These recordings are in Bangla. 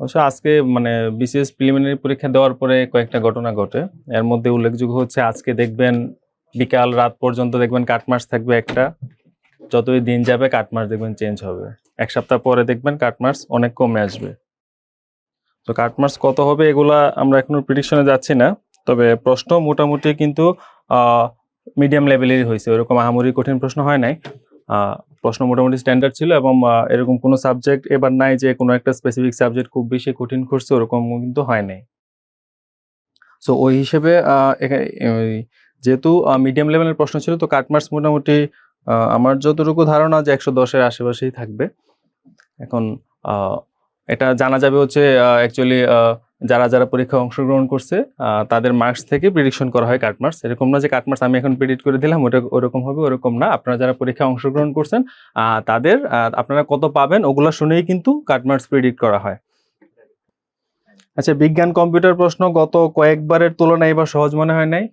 অবশ্য আজকে মানে বিসিএস প্রিলিমিনারি পরীক্ষা দেওয়ার পরে কয়েকটা ঘটনা ঘটে। এর মধ্যে উল্লেখযোগ্য হচ্ছে আজকে দেখবেন বিকাল রাত পর্যন্ত দেখবেন কাটমাস থাকবে একটা। যতই দিন যাবে কাটমাস দেখবেন চেঞ্জ হবে। এক সপ্তাহ পরে দেখবেন কাটমাস অনেক কমে আসবে। তো কাটমাস কত হবে এগুলা আমরা এখনও প্রিডিকশনে যাচ্ছি না। তবে প্রশ্ন মোটামুটি কিন্তু মিডিয়াম লেভেলেরই হয়েছে। ওরকম আহামরি কঠিন প্রশ্ন হয় নাই। প্রশ্ন মোটামুটি স্ট্যান্ডার্ড ছিল এবং এরকম কোনো সাবজেক্ট এবার নাই যে কোনো একটা স্পেসিফিক সাবজেক্ট খুব বেশি কঠিন করছে ওরকম কিন্তু হয় নাই। সো ওই হিসেবে যেহেতু মিডিয়াম লেভেলের প্রশ্ন ছিল তো কাটমার্কস মোটামুটি আমার যতটুকু ধারণা যে একশো দশের আশেপাশেই থাকবে। এখন এটা জানা যাবে হচ্ছে অ্যাকচুয়ালি যারা যারা পরীক্ষায় অংশগ্রহণ করছে তাদের মার্কস থেকে প্রিডিকশন করা হয় কাটমার্কস এরকম না যে কাটমার্কস আমি এখন প্রেডিক্ট করে দিলাম, ওটা ওরকম হবে, ওরকম না। আপনারা যারা পরীক্ষায় অংশগ্রহণ করছেন তাদের আপনারা কত পাবেন ওগুলো শুনেই কিন্তু কাটমার্কস প্রেডিক্ট করা হয়। আচ্ছা বিজ্ঞান কম্পিউটার প্রশ্ন গত কয়েকবারের তুলনায় এবার সহজ মনে হয় নাই?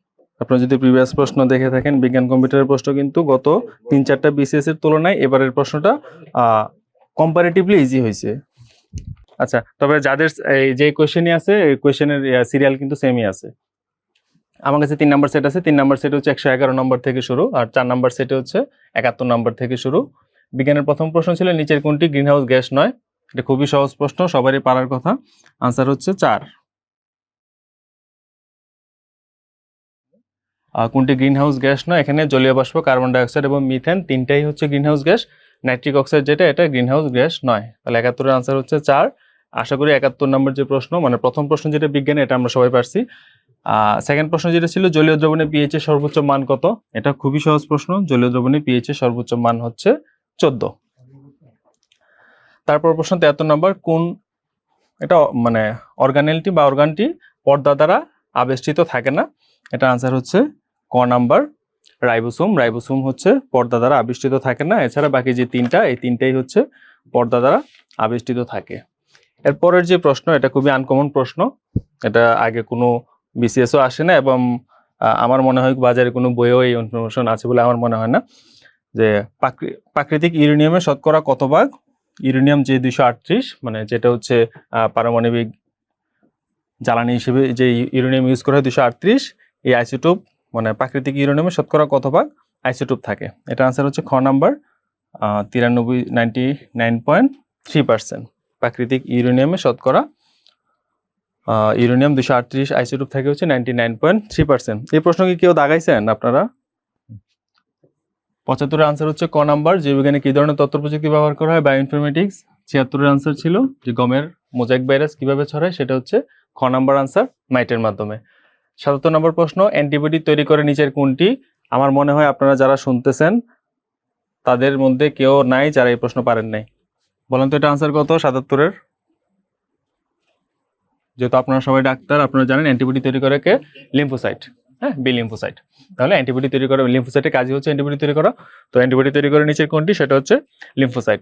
আপনারা যদি প্রিভিয়াস প্রশ্ন দেখে থাকেন, বিজ্ঞান কম্পিউটারের প্রশ্ন কিন্তু গত তিন চারটা বিসিএস এর তুলনায় এবারের প্রশ্নটা কম্পারেটিভলি ইজি হয়েছে। আচ্ছা তবে যাদের এই যে কোয়েশ্চেনই আছে, এই কোয়েশ্চেনের সিরিয়াল কিন্তু সেমই আছে। আমার কাছে তিন নাম্বার সেট আছে, তিন নাম্বার সেট হচ্ছে একশো এগারো নম্বর থেকে শুরু, আর চার নম্বর সেটে হচ্ছে একাত্তর নম্বর থেকে শুরু। বিজ্ঞানের প্রথম প্রশ্ন ছিল, নিচের কোনটি গ্রিনহাউস গ্যাস নয়? এটা খুবই সহজ প্রশ্ন, সবারই পারার কথা। আনসার হচ্ছে চার। কোনটি গ্রিনহাউস গ্যাস নয়? এখানে জলীয় বাষ্প কার্বন ডাইঅক্সাইড এবং মিথেন তিনটাই হচ্ছে গ্রিনহাউস গ্যাস নাইট্রিক অক্সাইড যেটা, এটা গ্রিনহাউস গ্যাস নয়। তাহলে একাত্তরের আনসার হচ্ছে চার। আশা করি একাত্তর নম্বর যে প্রশ্ন মানে প্রথম প্রশ্ন যেটা বিজ্ঞানে, এটা আমরা সবাই পারছি। সেকেন্ড প্রশ্ন যেটা ছিল, জলীয় দ্রবণে পিএইচ এর সর্বোচ্চ মান কত? এটা খুবই সহজ প্রশ্ন, জলীয় দ্রবণে পিএইচ এর সর্বোচ্চ মান হচ্ছে চোদ্দ। তারপর প্রশ্ন তেহাত্তর নম্বর, কোন, এটা মানে অর্গানেলটি বা অর্গানটি পর্দা দ্বারা আবেষ্টিত থাকে না? এটা আনসার হচ্ছে ক নাম্বার, রাইবোসোম। রাইবোসোম হচ্ছে পর্দা দ্বারা আবিষ্টিত থাকে না? এছাড়া বাকি যে তিনটা, এই তিনটাই হচ্ছে পর্দা দ্বারা আবিষ্টিত থাকে। এরপরের যে প্রশ্ন, এটা খুবই আনকমন প্রশ্ন। এটা আগে কোনো বিসিএসও আসে না এবং আমার মনে হয় বাজারে কোনো বইও এই ইনফরমেশন আছে বলে আমার মনে হয় না। যে প্রাকৃতিক ইউরেনিয়ামের শতকরা কত ভাগ? ইউরেনিয়াম যে দুইশো আটত্রিশ মানে যেটা হচ্ছে পারমাণবিক জ্বালানি হিসেবে যে ইউরেনিয়াম ইউজ করা হয় দুশো আটত্রিশ, এই আইসোটোপ মানে প্রাকৃতিক ইউরেনিয়ামে শতকরা কত ভাগ? আইসোটোপ থাকে। এটা আনসার হচ্ছে খ নাম্বার তিরানব্বই ninety nine point three percent প্রাকৃতিক ইউরেনিয়ামে শতকরা ইউরেনিয়াম দুশো আটত্রিশ আইসোটোপ থাকে হচ্ছে ninety nine point three percent. এই প্রশ্ন কি কেউ দাগাইছেন আপনারা? পঁচাত্তরের আনসার হচ্ছে ক নাম্বার, জীববিজ্ঞানে কী ধরনের তথ্য প্রযুক্তি ব্যবহার করা হয়? বায়োইনফরমেটিক্স ছিয়াত্তরের আনসার ছিল যে গমের মোজাইক ভাইরাস কীভাবে ছড়ায়, সেটা হচ্ছে খ নাম্বার আনসার মাইটের মাধ্যমে। সাতাত্তর নম্বর প্রশ্ন অ্যান্টিবডি তৈরি করে নিচের কোনটি? আমার মনে হয় আপনারা যারা শুনতেছেন, তাদের মধ্যে কেউ নাই যারা এই প্রশ্ন পারেন নাই। বলেন তো এটা আনসার কত? সাতাত্তরের? যেহেতু আপনারা সবাই ডাক্তার, আপনারা জানেন অ্যান্টিবডি তৈরি করে কে? লিম্ফোসাইট হ্যাঁ? বি লিম্ফোসাইট তাহলে অ্যান্টিবডি তৈরি করে লিম্ফোসাইটের কাজই হচ্ছে অ্যান্টিবডি তৈরি করা। তো অ্যান্টিবডি তৈরি করে নিচের কোনটি? সেটা হচ্ছে লিম্ফোসাইট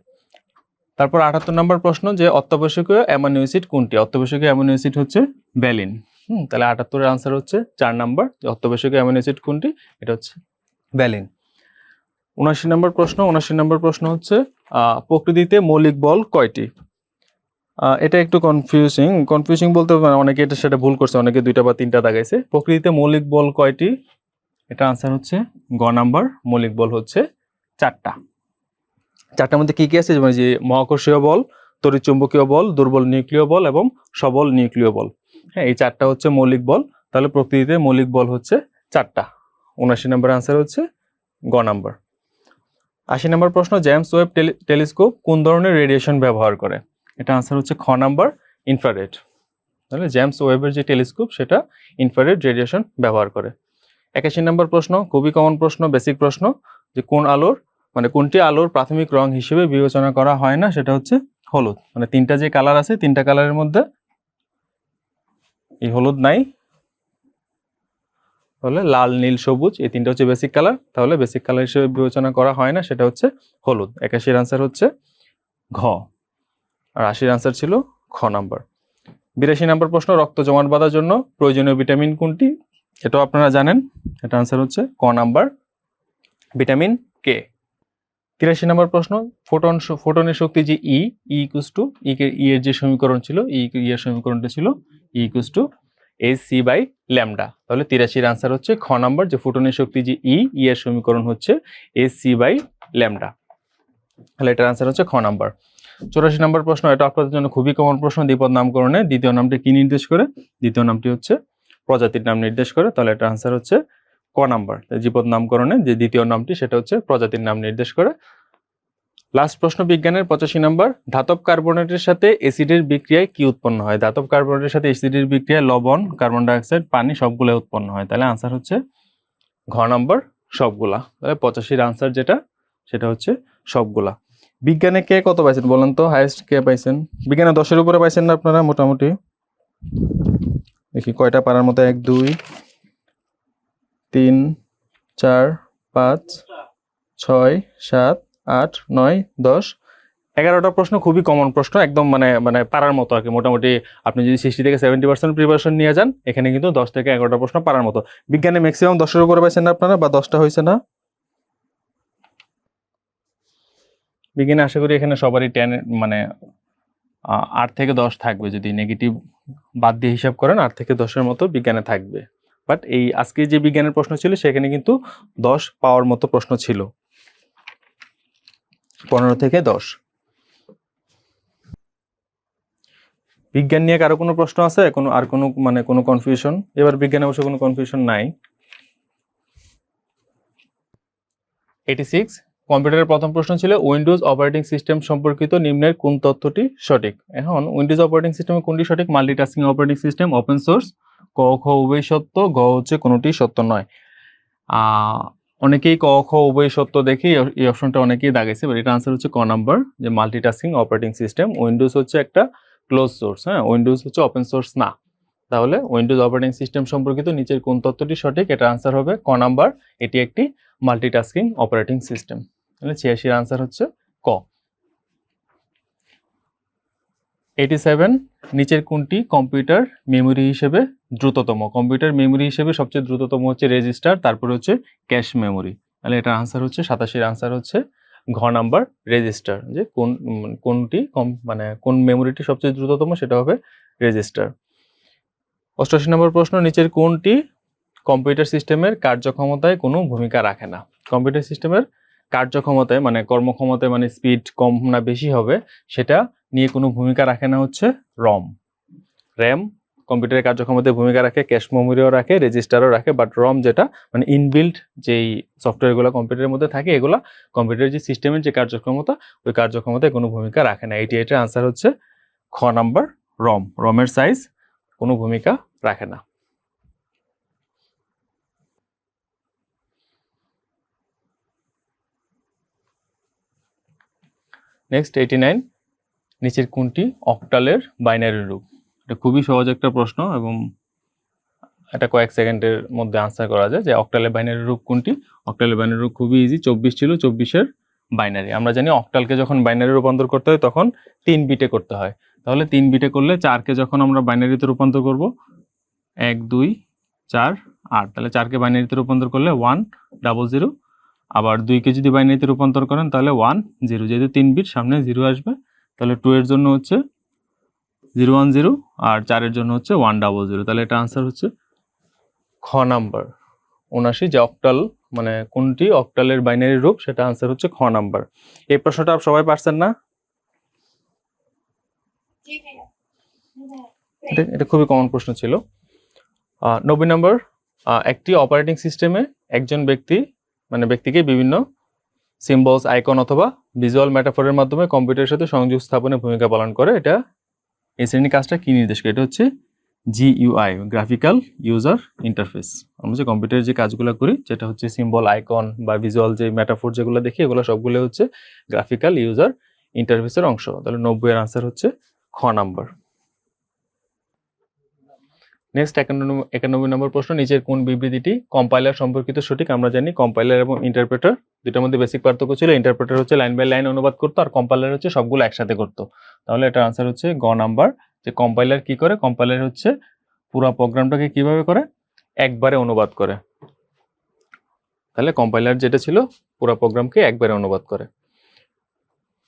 তারপর আটাত্তর নম্বর প্রশ্ন যে অত্যাবশ্যকীয় অ্যাসিড কোনটি? অত্যাবশ্যকীয় অ্যাসিড হচ্ছে ব্যালিন হুম, তাহলে আটাত্তরের আনসার হচ্ছে চার নাম্বার। অত্যাবশ্যকীয় অ্যামিনো কোনটি? এটা হচ্ছে ব্যালিন উনাশি নম্বর প্রশ্ন উনাশি নম্বর প্রশ্ন হচ্ছে প্রকৃতিতে মৌলিক বল কয়টি? এটা একটু কনফিউজিং কনফিউজিং বলতে মানে অনেকে এটা সেটা ভুল করছে, অনেকে দুইটা বা তিনটা দাগাইছে। প্রকৃতিতে মৌলিক বল কয়টি? এটা আনসার হচ্ছে গ নাম্বার, মৌলিক বল হচ্ছে চারটা। চারটার মধ্যে কি কি আছে? যেমন যে মহাকর্ষীয় বল, তড়িৎচুম্বকীয় বল, দুর্বল নিউক্লিয় বল এবং সবল নিউক্লিয় বল। হ্যাঁ এই চারটা হচ্ছে মৌলিক বল। তাহলে প্রকৃতিতে মৌলিক বল হচ্ছে চারটা। উনাশি নম্বর আনসার হচ্ছে গ নাম্বার। আশি নম্বর প্রশ্ন জেমস ওয়েব টেলিস্কোপ কোন ধরনের রেডিয়েশন ব্যবহার করে? এটা আনসার হচ্ছে খ নাম্বার ইনফ্রারেড তাহলে জেমস ওয়েবের যে টেলিস্কোপ, সেটা ইনফ্রারেড রেডিয়েশন ব্যবহার করে। একাশি নম্বর প্রশ্ন, খুবই কমন প্রশ্ন বেসিক প্রশ্ন, যে কোন আলোর মানে কোনটি আলোর প্রাথমিক রং হিসেবে বিবেচনা করা হয় না, সেটা হচ্ছে হলুদ। মানে তিনটা যে কালার আছে, তিনটা কালারের মধ্যে এই হলুদ নাই তাহলে লাল, নীল, সবুজ, এই তিনটা হচ্ছে বেসিক কালার তাহলে বেসিক কালার হিসেবে বিবেচনা করা হয় না, সেটা হচ্ছে হলুদ। একাশির আনসার হচ্ছে ঘ। আর আশির আনসার ছিল খ নাম্বার বিরাশি নাম্বার প্রশ্ন, রক্ত জমাট বাঁধার জন্য প্রয়োজনীয় ভিটামিন কোনটি? এটাও আপনারা জানেন। এটা আনসার হচ্ছে ক নাম্বার ভিটামিন কে তিরাশি নম্বর প্রশ্ন ফোটন ফোটনের শক্তি যে ই ইকুস টু ই এর যে সমীকরণ ছিল ই ই এর সমীকরণটা ছিল equals to S C by lambda তাহলে তিরাশির আনসার হচ্ছে খ নাম্বার যে ফোটনের শক্তি যে ই ই এর সমীকরণ হচ্ছে এস সি বাই ল্যামডা তাহলে এটার আনসার হচ্ছে খ নাম্বার চৌরাশি নম্বর প্রশ্ন, এটা আপনাদের জন্য খুবই কমন প্রশ্ন, দ্বিপদ নামকরণে। দ্বিতীয় নামটি কি নির্দেশ করে? দ্বিতীয় নামটি হচ্ছে প্রজাতির নাম নির্দেশ করে। তাহলে এটার আনসার হচ্ছে ক নাম্বার দ্বিপদ নামকরণে যে দ্বিতীয় নামটি, সেটা হচ্ছে প্রজাতির নাম নির্দেশ করে। লাস্ট প্রশ্ন, বিজ্ঞানের পঁচাশি নম্বর, ধাতব কার্বনেটের সাথে অ্যাসিডের বিক্রিয়ায় কি উৎপন্ন হয়? ধাতব কার্বনেটের সাথে অ্যাসিডের বিক্রিয়ায় লবণ, কার্বন ডাইঅক্সাইড, পানি সবগুলো উৎপন্ন হয়। তাহলে আনসার হচ্ছে ঘ নম্বর, সবগুলা। তাহলে পঁচাশির আনসার যেটা, সেটা হচ্ছে সবগুলা। বিজ্ঞানে কে কত পাইছেন বলেন তো? হাইয়েস্ট কে পাইছেন? বিজ্ঞানে দশের উপরে পাইছেন না আপনারা মোটামুটি? দেখি, কয়টা পারার মতো? এক, দুই, তিন, চার, পাঁচ, ছয়, সাত আট, নয়, দশ। এগারোটা প্রশ্ন খুবই কমন প্রশ্ন, একদম মানে মানে পারার মতো আর কি। মোটামুটি আপনি যদি সিক্সটি থেকে সেভেন্টি পার্সেন্ট প্রিপারেশন নিয়ে যান, এখানে কিন্তু দশ থেকে এগারোটা প্রশ্ন পারার মতো। বিজ্ঞানে ম্যাক্সিমাম দশের উপরে পাইছেন না আপনারা বা দশটা হয়েছে না? বিজ্ঞানে আশা করি এখানে সবারই টেন মানে আট থেকে দশ থাকবে। যদি নেগেটিভ বাদ দিয়ে হিসাব করেন, আট থেকে দশের মতো বিজ্ঞানে থাকবে। বাট এই আজকে যে বিজ্ঞানের প্রশ্ন ছিল, সেখানে কিন্তু দশ পাওয়ার মতো প্রশ্ন ছিল। পনেরো থেকে দশ। বিজ্ঞান নিয়ে কারও কোনো প্রশ্ন আছে? কোনো, আর কোনো মানে কোনো কনফিউশন এবার বিজ্ঞানে অবশ্য কোনো কনফিউশন নাই। এইটি সিক্স কম্পিউটারের প্রথম প্রশ্ন ছিল উইন্ডোজ অপারেটিং সিস্টেম সম্পর্কিত নিম্নের কোন তথ্যটি সঠিক? এখন উইন্ডোজ অপারেটিং সিস্টেমে কোনটি সঠিক? Multitasking operating system open source ক, খ, উভয় সত্য, গ হচ্ছে কোনোটি সত্য নয়। অনেকেই ক, খ, উভয় সত্য দেখে এই- অপশনটা অনেকেই দাগাইছে বাট এটা আনসার হচ্ছে ক নাম্বার যে মাল্টিটাস্কিং অপারেটিং সিস্টেম উইন্ডোজ হচ্ছে একটা ক্লোজ সোর্স হ্যাঁ? উইন্ডোজ হচ্ছে ওপেন সোর্স না। তাহলে উইন্ডোজ অপারেটিং সিস্টেম সম্পর্কিত নিচের কোন তত্ত্বটি সঠিক, এটা আনসার হবে ক নাম্বার এটি একটি মাল্টিটাস্কিং অপারেটিং সিস্টেম তাহলে ছিয়াশির আনসার হচ্ছে ক। এইটি সেভেন নিচের কোনটি? কম্পিউটার মেমোরি হিসেবে দ্রুততম। কম্পিউটার মেমোরি হিসেবে সবচেয়ে দ্রুততম হচ্ছে রেজিস্টার, তারপরে হচ্ছে ক্যাশ মেমোরি। তাহলে এটার আনসার হচ্ছে, সাতাশির আনসার হচ্ছে ঘ নাম্বার রেজিস্টার, যে কোন কোনটি কম মানে কোন মেমোরিটি সবচেয়ে দ্রুততম সেটা হবে রেজিস্টার। অষ্টাশি নম্বর প্রশ্ন, নিচের কোনটি কম্পিউটার সিস্টেমের কার্যক্ষমতায় কোনো ভূমিকা রাখে না? কম্পিউটার সিস্টেমের কার্যক্ষমতায় মানে কর্মক্ষমতায় মানে স্পিড কম না বেশি হবে, সেটা নিয়ে কোনো ভূমিকা রাখে না হচ্ছে রম। র্যাম কম্পিউটারের কার্যক্ষমতায় ভূমিকা রাখে, ক্যাশ মেমোরিও রাখে, রেজিস্টারও রাখে বাট রম যেটা মানে ইনবিল্ড যেই সফটওয়্যারগুলো কম্পিউটারের মধ্যে থাকে, এগুলো কম্পিউটারের যে সিস্টেমের যে কার্যক্ষমতা, ওই কার্যক্ষমতায় কোনো ভূমিকা রাখে না। এটি এটার আনসার হচ্ছে খ নাম্বার রম রমের সাইজ কোনো ভূমিকা রাখে না। নেক্সট এইটি নাইন নিচের কোনটি? অক্টালের বাইনারি রূপ। এটা খুবই সহজ একটা প্রশ্ন এবং এটা কয়েক সেকেন্ডের মধ্যে আনসার করা যায় যে অক্টালের বাইনারি রূপ কোনটি? অক্টালের বাইনারি রূপ খুবই ইজি চব্বিশ ছিল, চব্বিশের বাইনারি। আমরা জানি অক্টালকে যখন বাইনারি রূপান্তর করতে হয়, তখন তিন বিটে করতে হয়। তাহলে তিন বিটে করলে চারকে যখন আমরা বাইনারিতে রূপান্তর করব, এক, দুই, চার, আট। তাহলে চারকে বাইনারিতে রূপান্তর করলে ওয়ান ডাবল জিরো আবার দুইকে যদি বাইনারিতে রূপান্তর করেন, তাহলে ওয়ান জিরো যেহেতু তিন বিট সামনে জিরো আসবে। তাহলে টু এর জন্য হচ্ছে জিরো ওয়ান জিরো আর চারের জন্য হচ্ছে ওয়ান ডাবল জিরো তাহলে এটা আনসার হচ্ছে খ নাম্বার উনাশি যে অক্টাল মানে কোনটি? অক্টালের বাইনারি রূপ সেটা আনসার হচ্ছে খ নাম্বার এই প্রশ্নটা সবাই পারছেন না? এটা খুবই কমন প্রশ্ন ছিল। নব্বই নম্বর একটি অপারেটিং সিস্টেমে একজন ব্যক্তি মানে ব্যক্তিকে বিভিন্ন সিম্বলস আইকন অথবা ভিজুয়াল মেটাফোরের মাধ্যমে কম্পিউটারের সাথে সংযোগ স্থাপনে ভূমিকা পালন করে। এটা এই শ্রেণির কাজটা কী নির্দেশ করে? এটা হচ্ছে জিইউআই গ্রাফিক্যাল ইউজার ইন্টারফেস আমরা যে কম্পিউটারের যে কাজগুলো করি, যেটা হচ্ছে সিম্বল আইকন বা ভিজুয়াল যে মেটাফোর যেগুলো দেখি, এগুলো সবগুলো হচ্ছে গ্রাফিক্যাল ইউজার ইন্টারফেসের অংশ। তাহলে নব্বই এর আনসার হচ্ছে খ নাম্বার নেক্সট একানব্বই নম্বর প্রশ্ন, নিচের কোন বিবৃতিটি কম্পাইলার সম্পর্কিত সঠিক আমরা জানি কম্পাইলার এবং ইন্টারপ্রেটার দুটার মধ্যে বেসিক পার্থক্য ছিল ইন্টারপ্রেটার হচ্ছে লাইন বাই লাইন অনুবাদ করতো আর কম্পাইলার হচ্ছে সবগুলো একসাথে করতো। তাহলে এটার আনসার হচ্ছে গ নাম্বার, যে কম্পাইলার কি করে? কম্পাইলার হচ্ছে পুরো প্রোগ্রামটাকে কীভাবে করে? একবারে অনুবাদ করে। তাহলে কম্পাইলার যেটা ছিল, পুরো প্রোগ্রামকে একবারে অনুবাদ করে।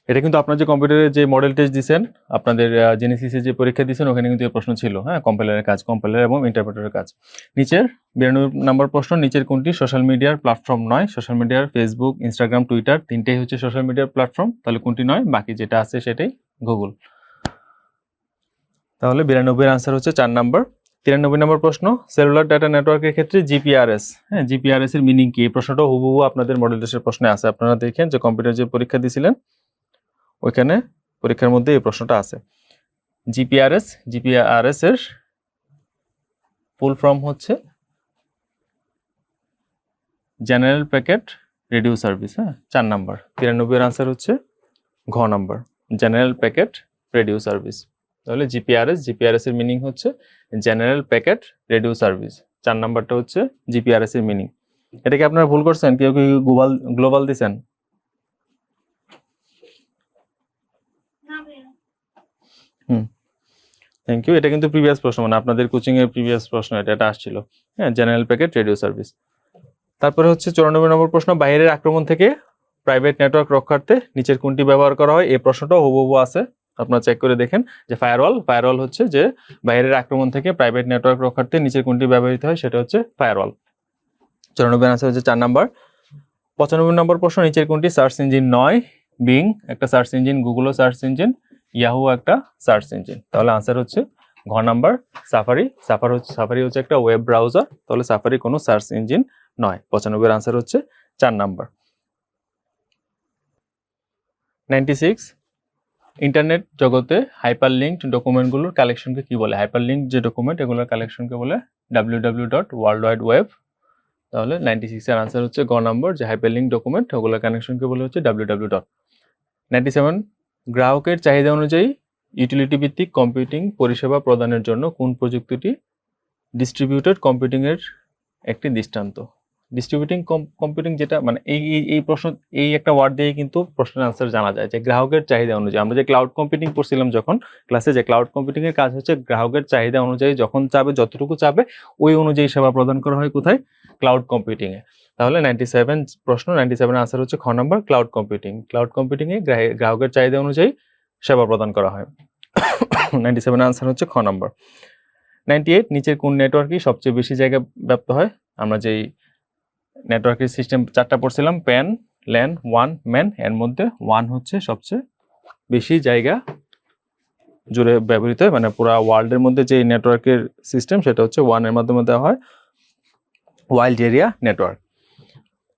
এটা কিন্তু আপনার যে কম্পিউটারে যে মডেল টেস্ট দিয়েছেন আপনাদের জেনেসিসে যে পরীক্ষা দিয়েছেন ওখানে কিন্তু এই প্রশ্ন ছিল হ্যাঁ কম্পাইলারের কাজ কম্পাইলার এবং ইন্টারপ্রেটারের কাজ। নিচের বিরানব্বই নম্বর প্রশ্ন, নিচের কোনটি? সোশ্যাল মিডিয়ার প্ল্যাটফর্ম নয় সোশ্যাল মিডিয়ার ফেসবুক ইনস্টাগ্রাম টুইটার তিনটেই হচ্ছে সোশ্যাল মিডিয়ার প্ল্যাটফর্ম তাহলে কোনটি নয়? বাকি যেটা আছে সেটাই গুগল তাহলে বিরানব্বইয়ের আনসার হচ্ছে চার নম্বর। তিরানব্বই নম্বর প্রশ্ন সেলুলার ডাটা নেটওয়ার্কের ক্ষেত্রে জিপিআরএস হ্যাঁ জিপিআরএস এর মিনিং কি? এই প্রশ্নটা হুবহু আপনাদের মডেল টেস্টের প্রশ্নে আছে। আপনারা দেখেন যে কম্পিউটার যে পরীক্ষা দিয়েছিলেন ওইখানে পরীক্ষার মধ্যে এই প্রশ্নটা আছে। জিপিআরএস জিপিআরএস এর ফুল ফর্ম হচ্ছে জেনারেল প্যাকেট রেডিও সার্ভিস হ্যাঁ? চার নাম্বার। তিরানব্বই আনসার হচ্ছে ঘ number. General packet radio service তাহলে জিপিআরএস জিপিআরএস এর মিনিং হচ্ছে জেনারেল প্যাকেট রেডিও সার্ভিস চার নাম্বারটা হচ্ছে জিপিআরএস এর মিনিং এটাকে আপনারা ভুল করছেন? কেউ কেউ গ্লোবাল গ্লোবাল দিছেন? ভাইয়া থ্যাংক ইউ এটা কিন্তু প্রিভিয়াস প্রশ্ন মানে আপনাদের কোচিং এর প্রিভিয়াস প্রশ্ন, এটা এটা আসছিল। হ্যাঁ জেনারেল প্যাকেট রেডিও সার্ভিস তারপরে হচ্ছে চৌরানব্বই নম্বর প্রশ্ন, বাইরের আক্রমণ থেকে প্রাইভেট নেটওয়ার্ক রক্ষার্থে নিচের কোনটি ব্যবহার করা হয়? এই প্রশ্নটাও হুবহু আছে, আপনারা চেক করে দেখেন। যে ফায়ারওয়াল ফায়ারওয়াল হচ্ছে যে বাইরের আক্রমণ থেকে প্রাইভেট নেটওয়ার্ক রক্ষার্থে নিচের কোনটি ব্যবহৃত হয়, সেটা হচ্ছে ফায়ারওয়াল চৌরানব্বই আনসার হচ্ছে চার নাম্বার। পঁচানব্বই নম্বর প্রশ্ন, নিচের কোনটি? সার্চ ইঞ্জিন নয় বিং একটা সার্চ ইঞ্জিন গুগলও সার্চ ইঞ্জিন ইয়াহু একটা সার্চ ইঞ্জিন তাহলে আনসার হচ্ছে ঘ নাম্বার সাফারি সাফার হচ্ছে সাফারি হচ্ছে একটা ওয়েব ব্রাউজার তাহলে সাফারি কোনো সার্চ ইঞ্জিন নয়। পঁচানব্বই আনসার হচ্ছে চার নাম্বার নাইনটি সিক্স ইন্টারনেট জগতে হাইপার লিঙ্কড ডকুমেন্টগুলোর কালেকশনকে কি বলে? হাইপার লিঙ্ক যে ডকুমেন্ট এগুলোর কালেকশনকে বলে W W dot world wide web তাহলে নাইনটি সিক্সের আনসার হচ্ছে গ নম্বর যে হাইপার লিঙ্ক ডকুমেন্ট ওগুলোর কানেকশনকে বলে হচ্ছে W W dot ninety seven গ্রাহকের চাহিদা অনুযায়ী ইউটিলিটি ভিত্তিক কম্পিউটিং পরিষেবা প্রদানের জন্য কোন প্রযুক্তিটি ডিস্ট্রিবিউটেড কম্পিউটিংয়ের একটি দৃষ্টান্ত? ডিস্ট্রিবিউটিং কম্পিউটিং যেটা মানে এই, এই- প্রশ্ন, এই একটা ওয়ার্ড দিয়ে কিন্তু প্রশ্নের আনসার জানা যায় যে গ্রাহকের চাহিদা অনুযায়ী। আমরা যে ক্লাউড কম্পিউটিং পড়ছিলাম যখন ক্লাসে যে ক্লাউড কম্পিউটিং এর কাজ হচ্ছে গ্রাহকের চাহিদা অনুযায়ী যখন চাবে, যতটুকু চাবে, ওই অনুযায়ী সেবা প্রদান করা হয় কোথায়? ক্লাউড কম্পিউটিং এ। তাহলে নাইনটি সেভেন প্রশ্ন নাইনটি সেভেন আনসার হচ্ছে খ নম্বর ক্লাউড কম্পিউটিং ক্লাউড কম্পিউটিংয়ে গ্রাহকের চাহিদা অনুযায়ী সেবা প্রদান করা হয়। নাইনটি সেভেন আনসার হচ্ছে খ নম্বর নাইনটি এইট নিচের কোন নেটওয়ার্কই সবচেয়ে বেশি জায়গা ব্যাপ্ত হয়? আমরা যেই নেটওয়ার্কের সিস্টেম চারটা পড়ছিলাম প্যান ল্যান ওয়ান ম্যান এর মধ্যে ওয়ান হচ্ছে সবচেয়ে বেশি জায়গা জুড়ে ব্যবহৃত হয়। মানে পুরো ওয়ার্ল্ডের মধ্যে যে নেটওয়ার্কের সিস্টেম সেটা হচ্ছে ওয়ানের মাধ্যমে দেওয়া হয়। ওয়াইল্ড এরিয়া নেটওয়ার্ক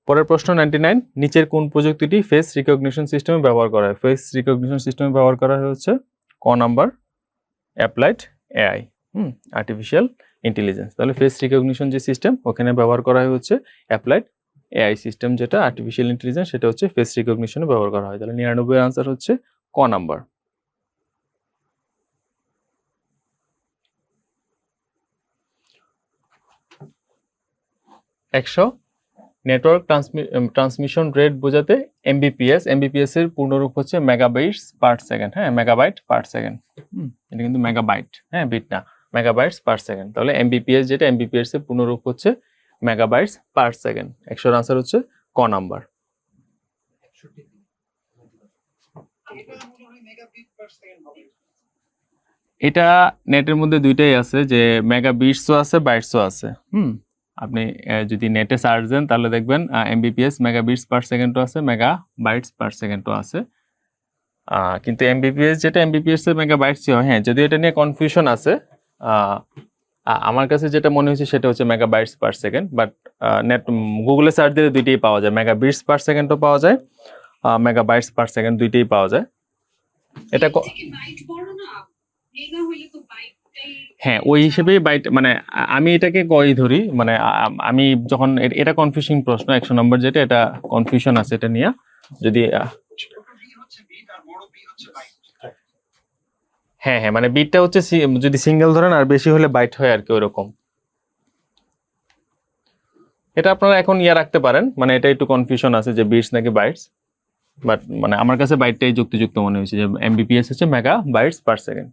পরের প্রশ্ন নাইনটি নাইন নিচের কোন প্রযুক্তিটি ফেস রিকগনিশন সিস্টেমে ব্যবহার করা হয়? ফেস রিকগনিশন সিস্টেমে ব্যবহার করা হচ্ছে ক number applied AI hmm artificial intelligence তাহলে ফেস রিকগনিশন যে সিস্টেম ওখানে ব্যবহার করা হচ্ছে অ্যাপ্লাইড এআই সিস্টেম যেটা আর্টিফিশিয়াল ইন্টেলিজেন্স সেটা হচ্ছে ফেস রিকগনিশনে ব্যবহার করা হয়। তাহলে নিরানব্বই আনসার হচ্ছে ক নাম্বার। একশো নেটওয়ার্ক ট্রান্সমিশন রেট বোঝাতে এমবিপিএস এমবিপিএস এর পূর্ণরূপ হচ্ছে মেগাবাইটস পার সেকেন্ড হ্যাঁ মেগাবাইট পার সেকেন্ড এটা কিন্তু মেগাবাইট হ্যাঁ বিট না মেগাবাইটস পার সেকেন্ড তাহলে এমবিপিএস যেটা এমবিপিএস এর পূর্ণরূপ হচ্ছে মেগাবাইটস পার সেকেন্ড একশোর আনসার হচ্ছে ক নাম্বার। এটা নেটের মধ্যে দুইটাই আছে, যে মেগা বিটসও আছে বাইটসও আছে। হুম আপনি যদি নেটে সার্চ দেন তাহলে দেখবেন এমবিপিএস মেগা বিটস পার সেকেন্ডও আছে মেগা বাইটস পার সেকেন্ডও আছে। কিন্তু এমবিপিএস যেটা এমবিপিএস এর মেগা বাইটস হ্যাঁ যদি এটা নিয়ে কনফিউশন আছে আমার কাছে যেটা মনে হয়েছে সেটা হচ্ছে megabytes per second but net গুগলে সার্চ দিলে দুইটাই পাওয়া যায় মেগা বিটস পার সেকেন্ডও পাওয়া যায় মেগা বাইটস পার সেকেন্ড দুইটাই পাওয়া যায়। এটা বাইট বড় না? মেগা হইলে তো বাইটটাই হ্যাঁ ওই হিসেবেই বাইট মানে আমি এটাকে কই ধরি মানে আমি যখন এটা কনফিউশন প্রশ্ন, একশো নম্বর যেটা, এটা কনফিউশন আছে এটা নিয়ে। যদি হ্যাঁ হ্যাঁ মানে বিটটা হচ্ছে যদি সিঙ্গেল ধরেন, আর বেশি হলে বাইট হয় আর কি ওরকম। এটা আপনারা এখন ইয়া রাখতে পারেন মানে এটা একটু কনফিউশন আছে যে বিটস নাকি বাইটস বাট মানে আমার কাছে বাইটটাই যুক্তিযুক্ত মনে হয়েছে যে এমবিপিএস হচ্ছে মেগা বাইটস পার সেকেন্ড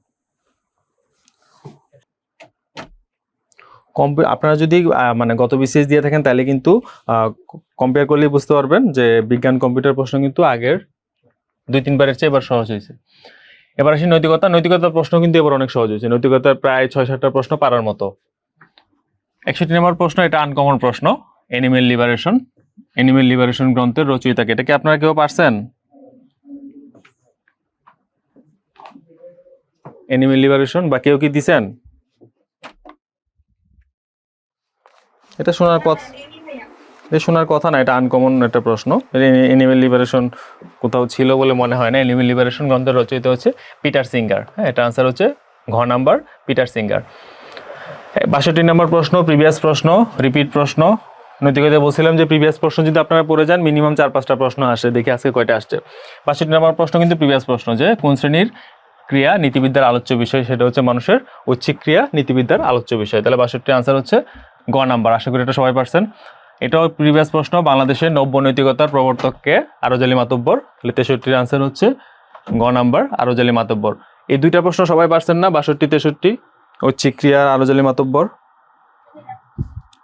ক কম্পে- আপনারা যদি মানে গত বিসিএস দিয়ে থাকেন, তাহলে কিন্তু কম্পেয়ার করলেই বুঝতে পারবেন যে বিজ্ঞান কম্পিউটার প্রশ্ন কিন্তু আগের দুই, তিনবারের চেয়ে এবার সহজ হয়েছে। এবার আসি নৈতিকতা। নৈতিকতার প্রশ্ন কিন্তু এবার অনেক সহজ হয়েছে। নৈতিকতার প্রায় ছয়, সাতটা প্রশ্ন পারার মতো। একষট্টি নম্বর প্রশ্ন, এটা আনকমন প্রশ্ন এনিমেল লিবারেশন এনিমেল লিবারেশন গ্রন্থের রচয়িতাকে এটা কি আপনারা কেউ পারছেন? এনিমেল লিবারেশন বা কেউ কি দিছেন? এটা শোনার কথা এটা শোনার কথা না, এটা আনকমন একটা প্রশ্ন। এনিমেল লিবারেশন কোথাও ছিল বলে মনে হয় না। এনিমেল লিবারেশন গ্রন্থের রচিত হচ্ছে পিটার সিঙ্গার। হ্যাঁ এটা আনসার হচ্ছে ঘ নাম্বার পিটার সিঙ্গার। বাষট্টি নম্বর প্রশ্ন প্রিভিয়াস প্রশ্ন রিপিট প্রশ্ন। নৈতিকতা বলছিলাম যে প্রিভিয়াস প্রশ্ন যদি আপনারা পড়ে যান মিনিমাম চার পাঁচটা প্রশ্ন আসে, দেখি আজকে কয়টা আসছে। বাষট্টি নম্বর প্রশ্ন কিন্তু প্রিভিয়াস প্রশ্ন যে, কোন শ্রেণির ক্রিয়া নীতিবিদ্যার আলোচ্য বিষয়? সেটা হচ্ছে মানুষের ঐচ্ছিক ক্রিয়া নীতিবিদ্যার আলোচ্য বিষয়। তাহলে বাষট্টি আনসার হচ্ছে গ নাম্বার, আশা করি এটা সবাই পারছেন। এটাও প্রিভিয়াস প্রশ্ন, বাংলাদেশের নব্য নৈতিকতার প্রবর্তককে আরজালি মাতব্বর। তেষট্টির আনসার হচ্ছে গ নাম্বার, আরজালি মাতব্বর। এই দুইটা প্রশ্ন সবাই পারছেন না? বাষট্টি, তেষট্টি ঐচ্ছিক ক্রিয়া আরজালি মাতব্বর।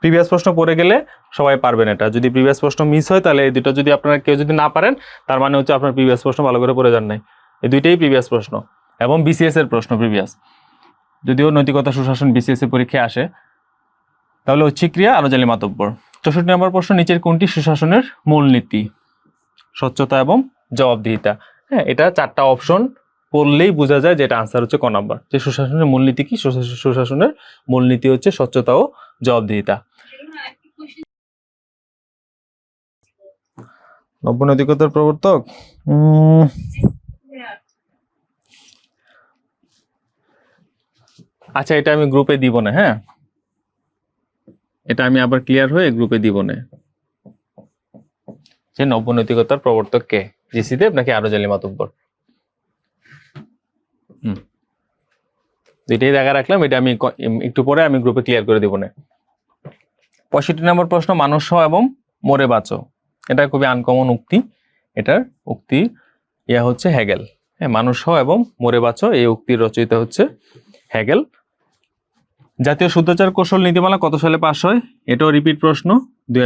প্রিভিয়াস প্রশ্ন পড়ে গেলে সবাই পারবেন এটা। যদি প্রিভিয়াস প্রশ্ন মিস হয়, তাহলে এই দুটো যদি আপনারা কেউ যদি না পারেন, তার মানে হচ্ছে আপনার প্রিভিয়াস প্রশ্ন ভালো করে পড়ে যান নাই। এই দুইটাই প্রিভিয়াস প্রশ্ন। এবং বিসিএস এর প্রশ্ন প্রিভিয়াস যদিও নৈতিকতা সুশাসন বিসিএস এর পরীক্ষায় আসে তাহলে হচ্ছে ক্রিয়া আরজালি মাতব্বর। চৌষট্টি নম্বর প্রশ্ন, নিচের কোনটি সুশাসনের মূলনীতি স্বচ্ছতা এবং জবাবদিহিতা। হ্যাঁ এটা চারটা অপশন পড়লেই বোঝা যায় যে এটা আনসার হচ্ছে ক নাম্বার। যে সুশাসনের মূলনীতি কি? সুশাস- সুশাসনের মূলনীতি হচ্ছে স্বচ্ছতা ও জবাবদিহিতা। নব্য নৈতিকতার প্রবর্তক? আচ্ছা এটা আমি গ্রুপে দিব না হ্যাঁ? এটা আমি আবার ক্লিয়ার হয়ে গ্রুপে দিব না। যে নব্য নৈতিকতার প্রবর্তক কে? জিসি দেব নাকি আরও জালি মাতব্বর? হুম। দুইটাই দেখা রাখলাম এটা আমি একটু পরে আমি গ্রুপে ক্লিয়ার করে দিব না। পঁয়ষট্টি নম্বর প্রশ্ন মানুষ এবং মরে বাঁচো। এটা খুবই আনকমন উক্তি। এটার উক্তি ইয়া হচ্ছে হ্যাগেল হ্যাঁ মানুষ এবং মরে বাঁচো এই উক্তির রচয়িতা হচ্ছে হ্যাগেল জাতীয় শুদ্ধাচার কৌশল নীতিমালা কত সালে পাশ হয়? এটাও রিপিট প্রশ্ন, দুই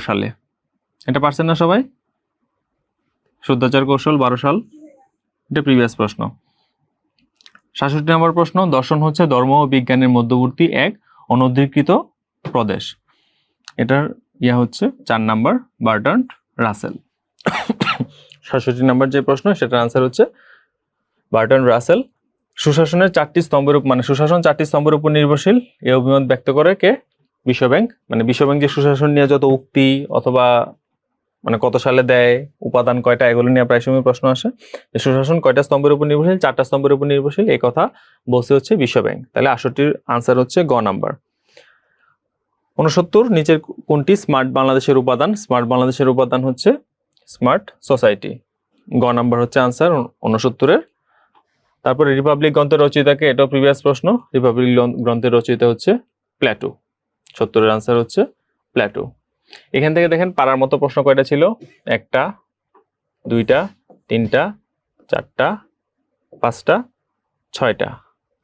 সালে। এটা পারছেন না সবাই? শুদ্ধাচার কৌশল বারো সাল। এটা প্রিভিয়াস প্রশ্ন। সাতষট্টি নম্বর প্রশ্ন, দর্শন হচ্ছে ধর্ম ও বিজ্ঞানের মধ্যবর্তী এক অনধিকৃত প্রদেশ। এটার ইয়া হচ্ছে চার নাম্বার বার্টান্ট রাসেল। সাতষট্টি নাম্বার যে প্রশ্ন, সেটার আনসার হচ্ছে বার্টন রাসেল। সুশাসনের চারটি স্তম্ভের মানে সুশাসন চারটি স্তম্ভের উপর নির্ভরশীল। এ অভিমত ব্যক্ত করে কে? বিশ্বব্যাংক। মানে বিশ্বব্যাংক যে সুশাসন নিয়ে যত উক্তি অথবা মানে কত সালে দেয়, উপাদান কয়টা, এগুলো নিয়ে প্রায় সময় প্রশ্ন আসে। যে সুশাসন কয়টা স্তম্ভের উপর নির্ভরশীল? চারটা স্তম্ভের উপর নির্ভরশীল এই কথা বলছে হচ্ছে বিশ্বব্যাংক। তাহলে আষট্টির আনসার হচ্ছে গ নাম্বার উনসত্তর নিচের কোনটি? স্মার্ট বাংলাদেশের উপাদান। স্মার্ট বাংলাদেশের উপাদান হচ্ছে স্মার্ট সোসাইটি। গ নাম্বার হচ্ছে আনসার উনসত্তরের তারপরে রিপাবলিক গ্রন্থের রচয়িতাকে এটাও প্রিভিয়াস প্রশ্ন। রিপাবলিক গ্রন্থ- গ্রন্থের রচয়িতা হচ্ছে প্ল্যাটু সত্তরের আনসার হচ্ছে প্ল্যাটু এখান থেকে দেখেন পাড়ার মতো প্রশ্ন কয়টা ছিল? একটা, দুইটা, তিনটা, চারটা, পাঁচটা, ছয়টা।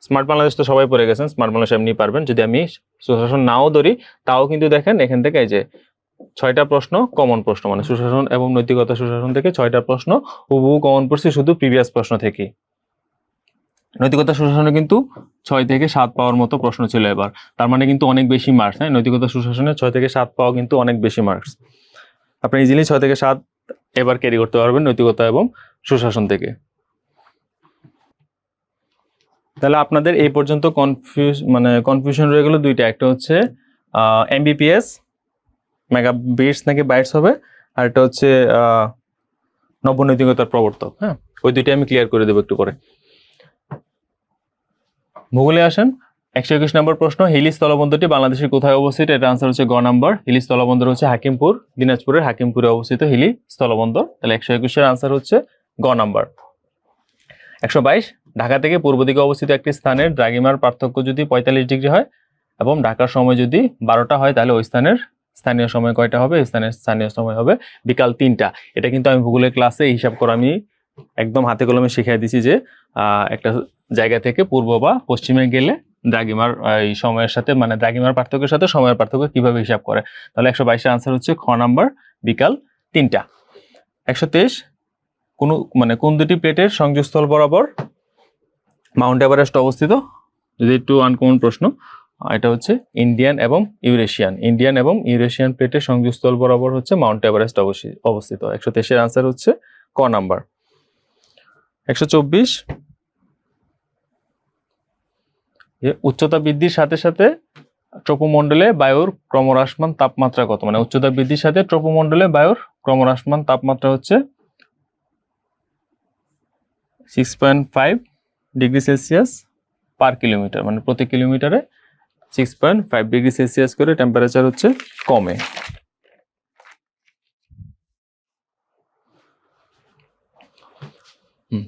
স্মার্ট বাংলাদেশ তো সবাই পড়ে গেছেন স্মার্ট বাংলাদেশ এমনি পারবেন। যদি আমি সুশাসন নাও ধরি, তাও কিন্তু দেখেন এখান থেকে এই যে ছয়টা প্রশ্ন কমন প্রশ্ন মানে সুশাসন এবং নৈতিকতা সুশাসন থেকে ছয়টা প্রশ্ন, হুবহু কমন পড়ছে শুধু প্রিভিয়াস প্রশ্ন থেকে নৈতিকতা সুশাসনে কিন্তু ছয় থেকে সাত পাওয়ার মতো প্রশ্ন ছিল এবার। তার মানে কিন্তু অনেক বেশি মার্কস হ্যাঁ? নৈতিকতা সুশাসনে ছয় থেকে সাত পাওয়া কিন্তু অনেক বেশি মার্কস আপনি ইজিলি ছয় থেকে সাত এবার ক্যারি করতে পারবেন নৈতিকতা এবং সুশাসন থেকে। তাহলে আপনাদের এই পর্যন্ত কনফিউজ মানে কনফিউশন রয়ে গেল দুইটা। একটা হচ্ছে এমবিপিএস মেগা বিটস নাকি বাইটস হবে? আর একটা হচ্ছে নবনৈতিকতার প্রবর্তক হ্যাঁ? ওই দুইটা আমি ক্লিয়ার করে দেবো একটু পরে। ভূগোলে আসেন। একশো একুশ নম্বর প্রশ্ন হিলি স্থলবন্দরটি বাংলাদেশের কোথায় অবস্থিত? এটা আনসার হচ্ছে গ নাম্বার। হিলি স্থলবন্দর হচ্ছে হাকিমপুর, দিনাজপুরের হাকিমপুরে অবস্থিত হিলি স্থলবন্দর তাহলে একশো একুশের আনসার হচ্ছে গ নম্বর। একশো বাইশ, ঢাকা থেকে পূর্ব দিকে অবস্থিত একটি স্থানের দ্রাগিমার পার্থক্য যদি পঁয়তাল্লিশ ডিগ্রি হয় এবং ঢাকার সময় যদি বারোটা হয়, তাহলে ওই স্থানের স্থানীয় সময় কয়টা হবে? স্থানের স্থানীয় সময় হবে বিকাল তিনটা। এটা কিন্তু আমি ভূগোলের ক্লাসে হিসাব করে আমি একদম হাতে কলমে শিখিয়ে দিছি যে একটা জায়গা থেকে পূর্ব বা পশ্চিমে গেলে দ্রাগিমার এই সময়ের সাথে মানে দ্রাগিমার পার্থক্যের সাথে সময়ের পার্থক্য কীভাবে হিসাব করে? তাহলে একশো বাইশের আনসার হচ্ছে খ নাম্বার, বিকাল তিনটা। একশো তেইশ, কোন মানে কোন দুটি প্লেটের সংযোগস্থল বরাবর মাউন্ট এভারেস্ট অবস্থিত? যদি একটু আনকমন প্রশ্ন এটা হচ্ছে ইন্ডিয়ান এবং ইউরেশিয়ান। ইন্ডিয়ান এবং ইউরেশিয়ান প্লেটের সংযোগস্থল বরাবর হচ্ছে মাউন্ট এভারেস্ট অবস্থি- অবস্থিত। একশো তেইশের আনসার হচ্ছে ক নাম্বার। একশো চব্বিশ। উচ্চতা বৃদ্ধির সাথে সাথে ট্রপোমণ্ডলে বায়ুর ক্রমহ্রাসমান তাপমাত্রা কত? মানে উচ্চতা বৃদ্ধির সাথে ট্রপোমণ্ডলে বায়ুর ক্রমহ্রাসমান তাপমাত্রা হচ্ছে six point five degree Celsius per kilometre মানে প্রতি কিলোমিটারে six point five degree Celsius করে টেম্পারেচার হচ্ছে কমে।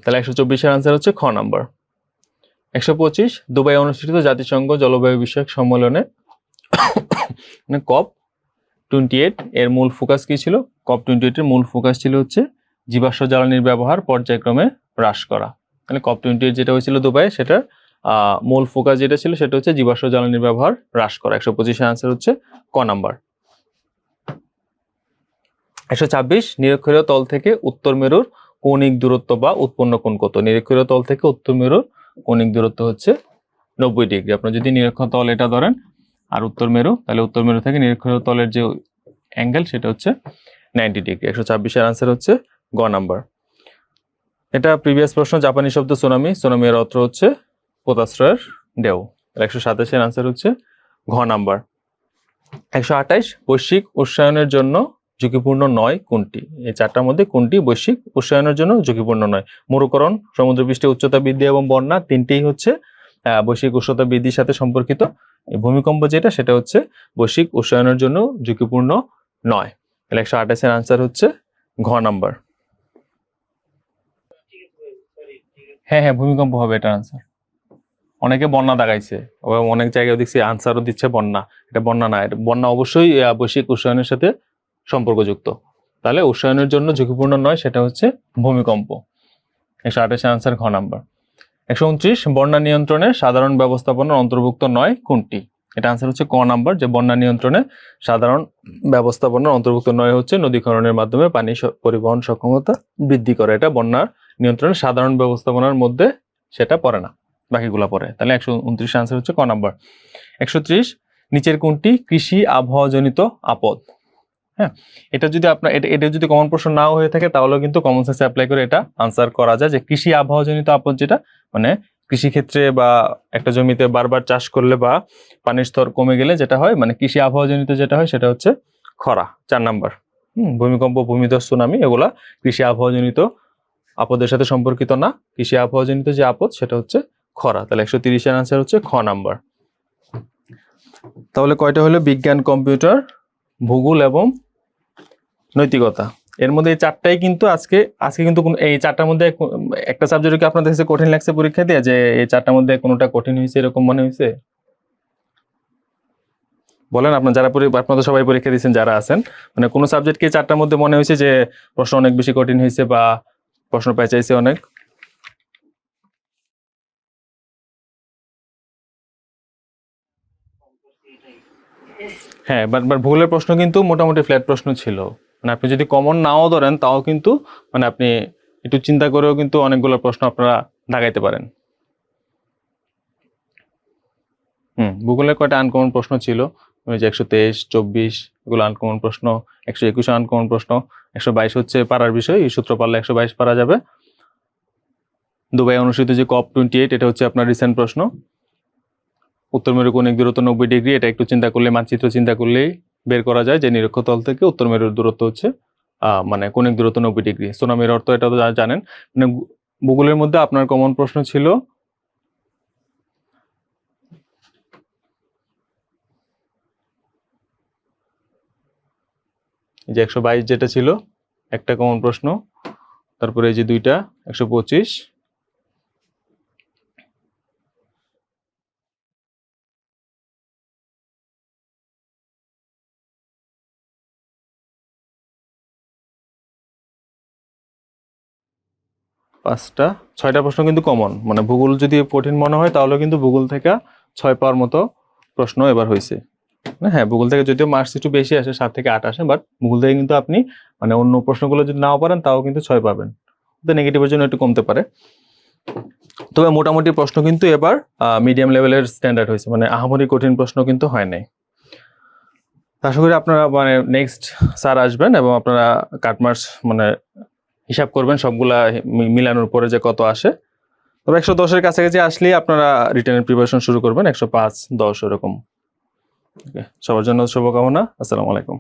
তাহলে একশো চব্বিশের আনসার হচ্ছে খ নাম্বার একশো পঁচিশ, দুবাই অনুষ্ঠিত জাতিসংঘ জলবায়ু বিষয়ক সম্মেলনে মানে কপ টোয়েন্টি এইট এর মূল ফোকাস কি ছিল? কপ টোয়েন্টি এইটের মূল ফোকাস ছিল হচ্ছে জীবাশ্ম জ্বালানির ব্যবহার পর্যায়ক্রমে হ্রাস করা। মানে কপ টোয়েন্টি এইট যেটা হয়েছিল দুবাই সেটার মূল ফোকাস যেটা ছিল, সেটা হচ্ছে জীবাশ্ম জ্বালানির ব্যবহার হ্রাস করা। একশো পঁচিশের আনসার হচ্ছে ক নাম্বার একশো ছাব্বিশ, নিরক্ষীয় তল থেকে উত্তর মেরুর কৌণিক দূরত্ব বা উৎপন্ন কোণ কত? নিরক্ষীয় তল থেকে উত্তর মেরুর কৌণিক দূরত্ব হচ্ছে নব্বই ডিগ্রি। আপনার যদি নিরক্ষীয় তল এটা ধরেন আর উত্তর মেরু, তাহলে উত্তর মেরু থেকে নিরক্ষীয় তলের যে অ্যাঙ্গেল সেটা হচ্ছে নাইনটি ডিগ্রি। একশো ছাব্বিশের আনসার হচ্ছে গ নাম্বার। এটা প্রিভিয়াস প্রশ্ন, জাপানি শব্দ সুনামি। সুনামি এর অর্থ হচ্ছে পোতাশ্রয়ের ঢেউ। একশো সাতাশের আনসার হচ্ছে ঘ নাম্বার। একশো আঠাইশ বৈশ্বিক উষ্ণায়নের জন্য ঝুঁকিপূর্ণ নয় কোনটি? এই চারটার মধ্যে কোনটি বৈশ্বিক উষ্ণায়নের জন্য ঝুঁকিপূর্ণ নয়? মরুকরণ, সমুদ্রপৃষ্ঠে উচ্চতা বৃদ্ধি এবং বন্যা তিনটেই হচ্ছে বৈশ্বিক উষ্ণতা বৃদ্ধির সাথে সম্পর্কিত। ভূমিকম্প যেটা, সেটা হচ্ছে বৈশ্বিক উষ্ণায়নের জন্য ঝুঁকিপূর্ণ নয়। তাহলে একশো আঠাশের আনসার হচ্ছে ঘ নাম্বার হ্যাঁ হ্যাঁ ভূমিকম্প হবে এটা আনসার অনেকে বন্যা দাগাইছে অনেক জায়গায় দেখছি আনসারও দিচ্ছে বন্যা। এটা বন্যা না, এটা বন্যা অবশ্যই বৈশ্বিক উষ্ণায়নের সাথে সম্পর্কযুক্ত। তাহলে উষ্ণায়নের জন্য ঝুঁকিপূর্ণ নয়, সেটা হচ্ছে ভূমিকম্প। একশো আঠাশের আনসার ঘ নাম্বার একশো উনত্রিশ, বন্যা নিয়ন্ত্রণে সাধারণ ব্যবস্থাপনার অন্তর্ভুক্ত নয়, কোনটি? এটা আনসার হচ্ছে ক নাম্বার যে বন্যা নিয়ন্ত্রণে সাধারণ ব্যবস্থাপনার অন্তর্ভুক্ত নয় হচ্ছে নদীকরণের মাধ্যমে পানি পরিবহন সক্ষমতা বৃদ্ধি করে। এটা বন্যার নিয়ন্ত্রণে সাধারণ ব্যবস্থাপনার মধ্যে সেটা পড়ে না, বাকিগুলা পড়ে। তাহলে একশো উনত্রিশ আনসার হচ্ছে ক নাম্বার একশো ত্রিশ, নিচের কোনটি? কৃষি আবহাওয়াজনিত আপদ। হ্যাঁ? এটা যদি আপনার, এটা এটা যদি কমন প্রশ্ন নাও হয়ে থাকে, তাহলেও কিন্তু কমন সেন্সে অ্যাপ্লাই করে এটা আনসার করা যায় যে কৃষি আবহাওয়াজনিত আপদ যেটা মানে কৃষিক্ষেত্রে বা একটা জমিতে বারবার চাষ করলে বা পানির স্তর কমে গেলে যেটা হয় মানে কৃষি আবহাওয়াজনিত যেটা হয় সেটা হচ্ছে খরা, চার নাম্বার। হুম, ভূমিকম্প, ভূমিধস সুনামি এগুলা কৃষি আবহাওয়াজনিত আপদের সাথে সম্পর্কিত না। কৃষি আবহাওয়াজনিত যে আপদ সেটা হচ্ছে খরা। তাহলে একশো তিরিশের আনসার হচ্ছে খ নাম্বার। তাহলে কয়টা হলো? বিজ্ঞান, কম্পিউটার ভূগোল এবং নৈতিকতা। এর মধ্যে এই চারটাই কিন্তু আজকে আজকে কিন্তু কোন- এই চারটার মধ্যে একটা সাবজেক্ট কি আপনাদের কাছে কঠিন লাগছে পরীক্ষা দিয়ে, যে এই চারটার মধ্যে কোনোটা কঠিন হয়েছে, এরকম মনে হয়েছে? বলেন, আপনার যারা আপনারা সবাই পরীক্ষা দিয়েছেন, যারা আছেন মানে কোনো সাবজেক্ট কি চারটার মধ্যে মনে হয়েছে যে প্রশ্ন অনেক বেশি কঠিন হয়েছে বা প্রশ্ন পেঁচাইছে অনেক? হ্যাঁ বাট বাট ভূগোলের প্রশ্ন কিন্তু মোটামুটি ফ্ল্যাট প্রশ্ন ছিল। মানে আপনি যদি কমন নাও ধরেন, তাও কিন্তু মানে আপনি একটু চিন্তা করেও কিন্তু অনেকগুলো প্রশ্ন আপনারা দাগাইতে পারেন। হুম, ভূগোলের কয়টা আনকমন প্রশ্ন ছিল? ওই যে একশো তেইশ, চব্বিশ, এগুলো আনকমন প্রশ্ন, একশো একুশে আনকমন প্রশ্ন, একশো বাইশ হচ্ছে পারার বিষয়, এই সূত্র পারলে একশো বাইশ পারা যাবে। দুবাই অনুষ্ঠিত যে কপ টোয়েন্টি এইট এটা হচ্ছে আপনার রিসেন্ট প্রশ্ন। উত্তর মেরু কোণিক দূরত্ব নব্বই ডিগ্রি, এটা একটু চিন্তা করলে মানচিত্র চিন্তা করলেই বের করা যায় যে নিরক্ষতল থেকে উত্তর মেরুর দূরত্ব হচ্ছে মানে কোণিক দূরত্ব নব্বই ডিগ্রি। সোনামের অর্থ এটা তো জানেন। মানে ভূগোলের মধ্যে আপনার কমন প্রশ্ন ছিল, যে একশো বাইশ যেটা ছিল, একটা কমন প্রশ্ন, তারপরে এই যে দুইটা, একশো পঁচিশ পাঁচটা, ছয়টা প্রশ্ন কিন্তু কমন মানে ভূগোল যদি কঠিন মনে হয়, তাহলে কিন্তু ভূগোল থেকে ছয় পাওয়ার মতো প্রশ্ন এবার হয়েছে। হ্যাঁ ভূগোল থেকে যদিও মার্কস একটু বেশি আসে, সাত থেকে আট আসে বাট ভূগোল থেকে কিন্তু আপনি মানে অন্য প্রশ্নগুলো যদি নাও পারেন, তাও কিন্তু ছয় পাবেন। তো নেগেটিভের জন্য একটু কমতে পারে। তবে মোটামুটি প্রশ্ন কিন্তু এবার মিডিয়াম লেভেলের স্ট্যান্ডার্ড হয়েছে। মানে আহামরি কঠিন প্রশ্ন কিন্তু হয় নাই। আশা করি আপনারা মানে নেক্সট স্যার আসবেন এবং আপনারা কাটমার্স মানে হিসাব করবেন, সবগুলা মিলানোর পরে যে কত আসে। তবে একশো দশের কাছাকাছি আসলেই আপনারা রিটার্নের প্রিপারেশন শুরু করবেন, একশো পাঁচ, দশ এরকম। সবার জন্য শুভকামনা, আসসালামু আলাইকুম।